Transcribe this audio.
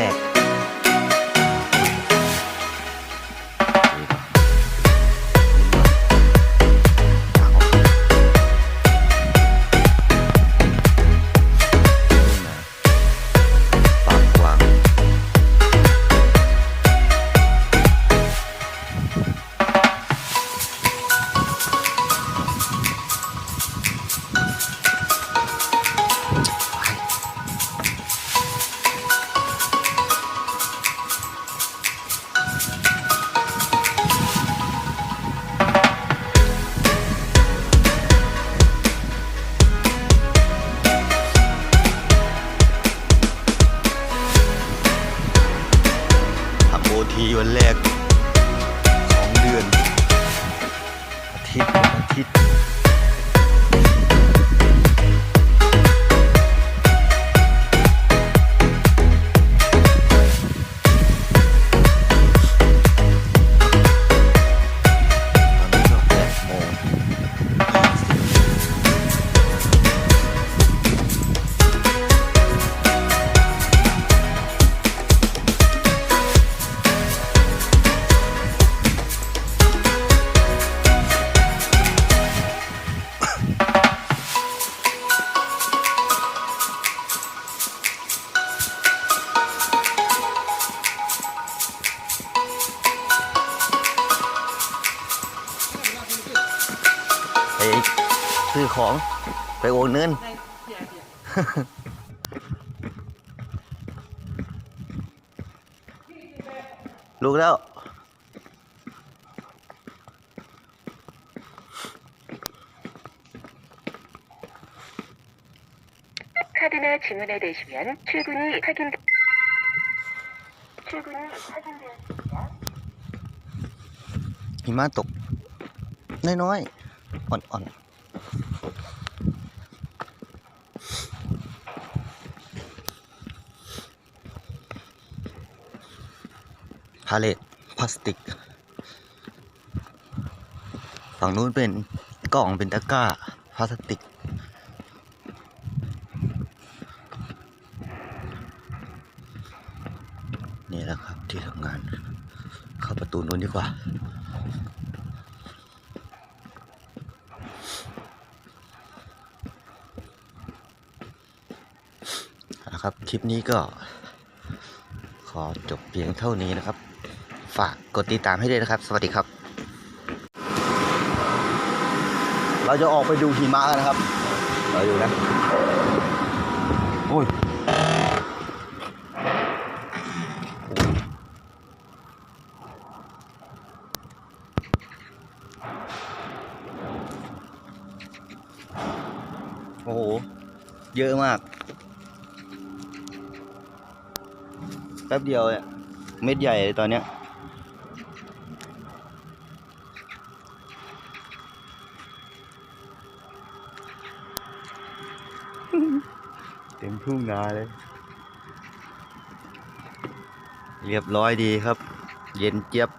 ね。 วันแรกของเดือน อาทิตย์อาทิตย์ ซื้อของไปโอนเงิน ลูกแล้ว 카드나 지문에 대시면 출근이 확인 출근이 확인되었습니다. หิมะตก น้อยๆ อ่อนๆ พาเลตพลาสติก ฝั่งนู้นเป็นกล่องเป็นตะกร้าพลาสติก นี่แหละครับที่ทำงาน เข้าประตูนู้นดีกว่านะครับ คลิปนี้ก็ ขอจบเพียงเท่านี้นะครับ ฝากกดติดตามให้ด้วยนะครับ สวัสดีครับ เราจะออกไปดูหิมะนนะครับเราอยู่นะโอ้ยโอ้โห เยอะมาก แป๊บเดียวเนี่ยเม็ดใหญ่เลยตอนเนี้ยเต็มทุ่งนาเลย เรียบร้อยดีครับ เย็นเจี๊ยบ